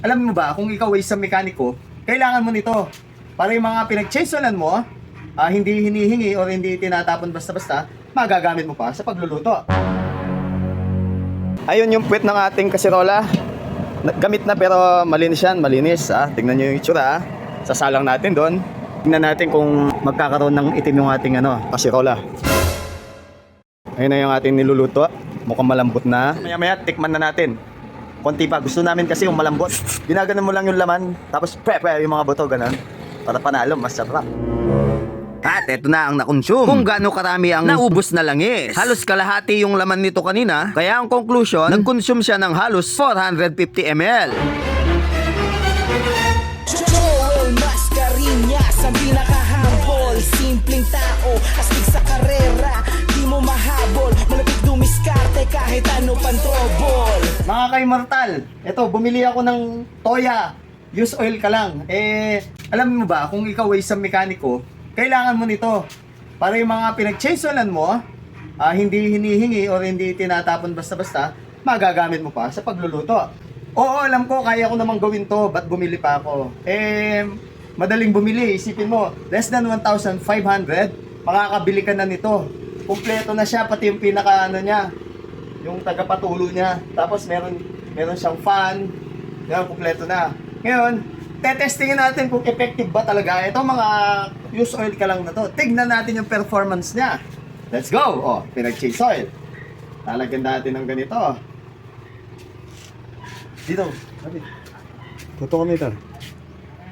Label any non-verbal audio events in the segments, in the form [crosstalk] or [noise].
alam mo ba, kung ikaw ay isang mekaniko, kailangan mo nito. Para yung mga pinag-chaseonan mo, ah, hindi hinihingi o hindi tinatapon basta-basta, magagamit mo pa sa pagluluto. Ayun yung puwet ng ating kasirola. Gamit na pero malinis yan, malinis. Ah. Tingnan nyo yung itsura. Ah. Sasalang natin doon. Tingnan natin kung magkakaroon ng itim yung ating ano, kasirola. Ayun na yung ating niluluto. Mukhang malambot na. Maya maya, tikman na natin. Konti pa. Gusto namin kasi yung malambot. Ginaganon mo lang yung laman. Tapos pepe yung mga buto, ganun. Para panalo, mas sarap. At eto na ang nakonsume. Kung gaano karami ang naubos na langis. Halos kalahati yung laman nito kanina. Kaya ang conclusion, nag-consume siya ng halos 450 ml. Joel Mascarinhas Ang pinaka-humble Simpleng tao Astig sa karera Di mo mahabol Malapit dumiskarte Kahit ano pang trouble Mga kay-mortal, eto, bumili ako ng Toya. Use oil ka lang. Eh, alam mo ba, kung ikaw ay isang mekaniko, kailangan mo nito. Para yung mga pinag-chaseonan mo, ah, hindi hinihingi o hindi tinatapon basta-basta, magagamit mo pa sa pagluluto. Oo, alam ko, kaya ko namang gawin to, ba't bumili pa ako? Eh, madaling bumili, isipin mo, less than 1,500, makakabili ka na nito. Kumpleto na siya, pati yung pinaka ano niya, yung tagapatulo niya. Tapos meron meron siyang fan. Yan, kumpleto na. Ngayon, tetestingin natin kung effective ba talaga. Ito mga use oil ka lang na to. Tignan natin yung performance niya. Let's go! Oh, pinag-chase oil. Lalagyan natin ng ganito. Dito. Sabi. Tuto kami ito.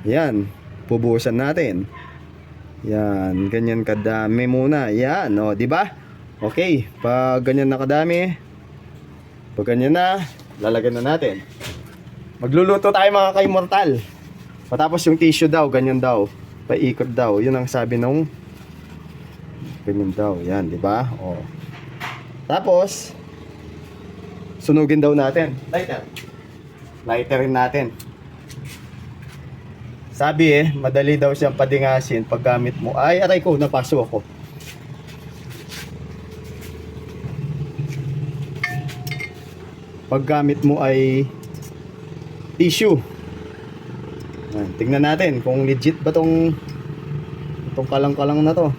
Yan. Pubusan natin. Yan. Ganyan kadami muna. Yan. O, di ba? Okay. Pag ganyan na kadami, pag ganyan na, lalagyan na natin. Magluluto tayo mga kay-mortal. Matapos yung tissue daw, ganyan daw. Paikot daw. Yun ang sabi nung ganyan daw. Yan, di ba? O. Tapos, sunugin daw natin. Lighter. Lighterin natin. Sabi eh, madali daw siyang padingasin pag gamit mo. Ay, aray ko, napaso ako. Paggamit mo ay tissue. Yan, tingnan natin kung legit ba tong itong kalang-kalang na to.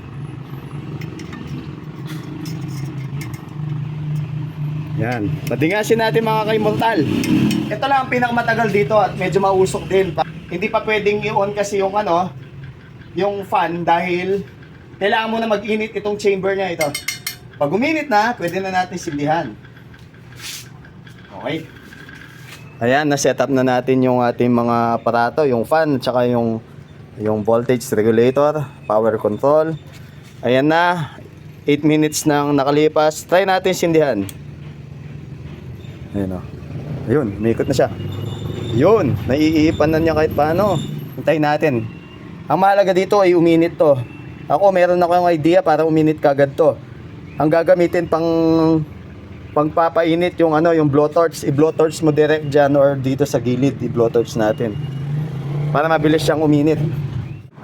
Yan. Padingasin natin mga kaimortal. Ito lang ang pinakamatagal dito at medyo mausok din. Hindi pa pwedeng i-on kasi yung ano, yung fan dahil kailangan mo na mag-init itong chamber niya ito. Pag uminit na, pwede na natin sindihan. Okay. Ayan, na-set up na natin yung ating mga aparato, yung fan, tsaka yung yung voltage regulator, power control. Ayan na, 8 minutes nang nakalipas. Try natin sindihan. Ayan o. Ayun, umikot na siya. Yun, naiipan na niya kahit paano. Hintayin natin. Ang mahalaga dito ay uminit to. Ako, meron ako yung idea para uminit kagad to. Ang gagamitin pang pagpapainit yung ano, yung blowtorch, i-blowtorch mo direct dyan or dito sa gilid, i-blowtorch natin. Para mabilis siyang uminit.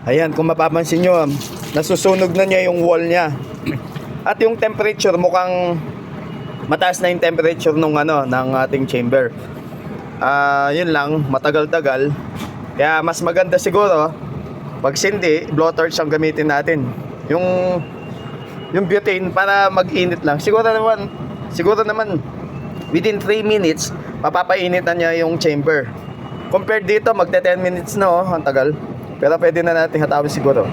Ayan, kung mapapansin nyo, nasusunog na niya yung wall niya. At yung temperature mukhang mataas na yung temperature nung ano, ng ating chamber. Ah, yun lang, matagal-tagal. Kaya mas maganda siguro pag sindi, blowtorch ang gamitin natin. Yung yung butane para mag-init lang. Siguro naman, siguro naman within 3 minutes, mapapainit na niya yung chamber. Compared dito, magte 10 minutes na oh, ang tagal. Pero pwede na natin hatawin siguro.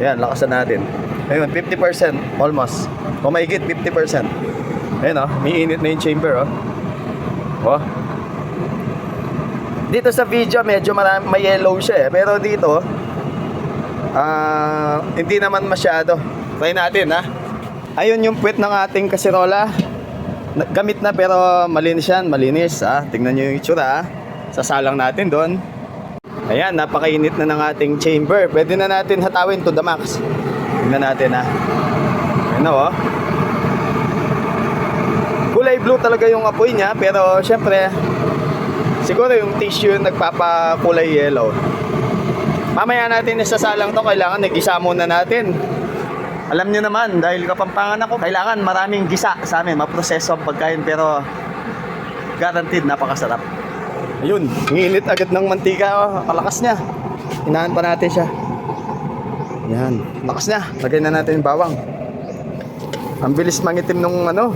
Ayan, lakasan natin. Ayun, 50% almost. O mahigit 50%. Ayun oh, may init na yung chamber oh. Oh. Dito sa video, medyo marami, may yellow siya eh. Pero dito, ah, hindi naman masyado. Try natin ha. Ayun yung puwet ng ating kasirola. Gamit na pero malinis yan, malinis ha. Tingnan nyo yung itsura ha. Sasalang natin doon. Ayan, napakainit na ng ating chamber. Pwede na natin hatawin to the max. Tingnan natin ha. Ayan oh. Kulay blue talaga yung apoy niya pero syempre siguro yung tissue yung nagpapakulay yellow. Mamaya natin isasalang to, kailangan nagisa muna natin. Alam nyo naman, dahil kapampangan ako, kailangan maraming gisa sa amin, maproseso ang pagkain, pero guaranteed napakasarap. Ayun, nginit agad ng mantika. Oh. Kalakas niya. Inahan pa natin siya. Yan. Lakas niya. Lagay na natin yung bawang. Ang bilis mangitim nung ano,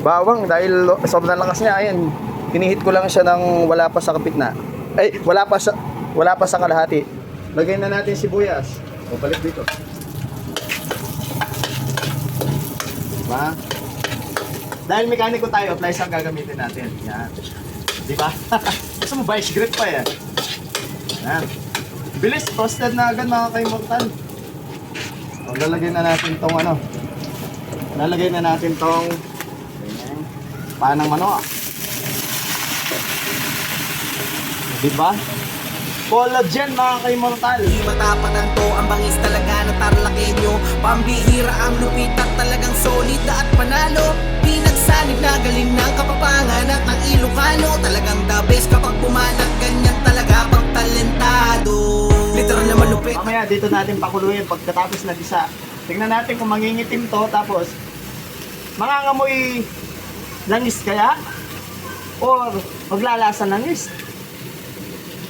bawang dahil sobrang lakas niya. Ayan. Pinihit ko lang siya ng wala pa sa kapit na. Ay, wala pa sa wala pa sa kalahati. Lagay na natin sibuyas. O balik dito. Diba? Dahil mekaniko tayo, flies ang gagamitin natin. Yan. Di ba? [laughs] Gusto mo vice grip pa yan. Yan. Bilis, toasted na agad mga kaimortal. O, lalagay na natin tong ano. Lalagay na natin tong ayan, panang manok. Di ba? Collagen mga kaimortal. Di matapatan to ang bangis talaga na tarlakenyo Pambihira ang lupit at talagang solid at panalo Pinagsanib na galing ng kapapangan at ng Ilocano Talagang the best kapag bumanat ganyan talaga pang talentado Literal na malupit Mamaya dito natin pakuluin pagkatapos na gisa. Tingnan natin kung mangingitim to tapos mangangamoy langis kaya or maglalasa langis.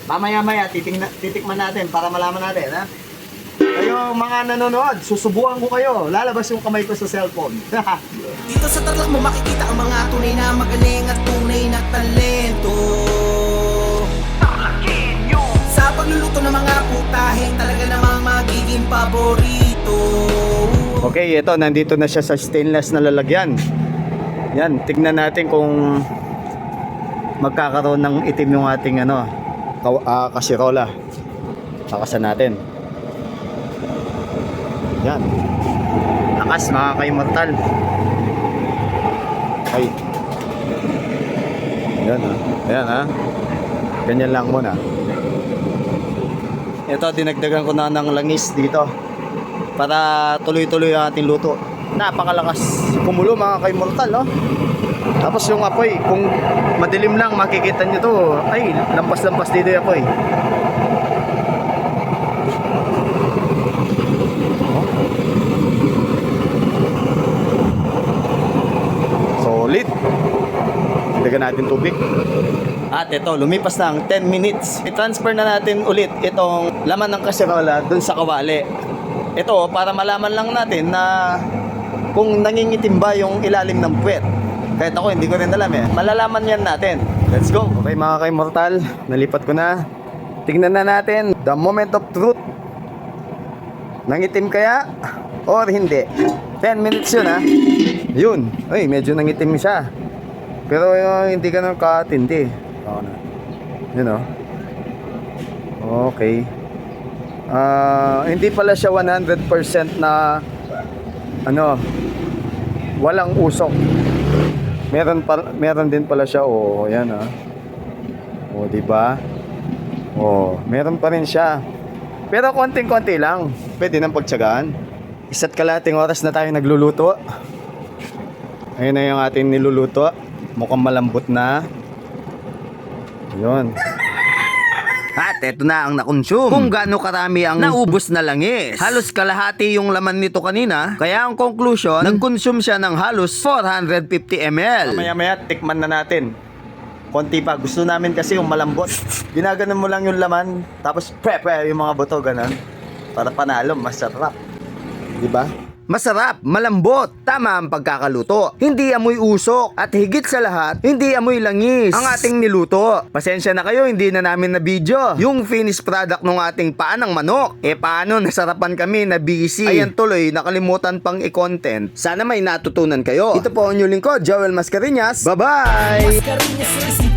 Mamaya-maya titingna, titikman natin para malaman natin ha. Kayo mga nanonood, susubukan ko kayo. Lalabas yung kamay ko sa cellphone. [laughs] Dito sa Tarlac mo makikita ang mga tunay na magaling at tunay na talento Sa pagluluto ng mga putahe talaga namang magiging paborito okay, ito nandito na siya sa stainless na lalagyan. Yan, tignan natin kung magkakaroon ng itim yung ating ano, ah, kasirola. Takasan natin. Yan. Lakas mga kaimortal. Ay. Yan ha. Yan ha. Ganyan lang muna. Ito, dinagdagan ko na ng langis dito para tuloy-tuloy ang ating luto. Napakalakas kumulo mga kaimortal, no? Tapos yung apoy, kung madilim lang makikita nyo to, ay, lampas-lampas dito yung apoy. Solid. Lagyan natin tubig. At ito, lumipas na ang 10 minutes. I-transfer na natin ulit itong laman ng kaserola dun sa kawali. Ito, para malaman lang natin na kung nangingitim ba yung ilalim ng puwet. Kahit ako, hindi ko rin alam eh. Malalaman yan natin. Let's go. Okay mga ka-immortal, nalipat ko na. Tingnan na natin the moment of truth. Nangitim kaya or hindi? 10 minutes yun ha. Yun. Ay, medyo nangitim siya. Pero uh, hindi ganun katindi. Oo na. Yun o. Okay. Ah, hindi pala siya 100% na ano, walang usok. Meron pa meron din pala siya oh, yan ah. Oh, di ba? Oh, meron pa rin siya. Pero konting-konti lang. Pwede nang pagtsagaan. Isa't kalating oras na tayo nagluluto. Ayun na yung ating niluluto. Mukhang malambot na. Yun. Eto na ang nakonsume. Kung gaano karami ang naubos na langis. Halos kalahati yung laman nito kanina. Kaya ang conclusion, nag-consume siya ng halos 450 ml. Maya-maya, tikman na natin. Konti pa. Gusto namin kasi yung malambot. Ginaganon mo lang yung laman, tapos pre-pre yung mga buto, ganun. Para panalo, masarap. Di ba? Masarap, malambot, tama ang pagkakaluto. Hindi amoy usok at higit sa lahat, hindi amoy langis ang ating niluto. Pasensya na kayo, hindi na namin na video yung finished product ng ating paanang manok. E paano nasarapan kami na busy? Ayan tuloy, nakalimutan pang i-content. Sana may natutunan kayo. Ito po ang inyong lingkod, Joel Mascarinas. Bye-bye! Mascarinhas City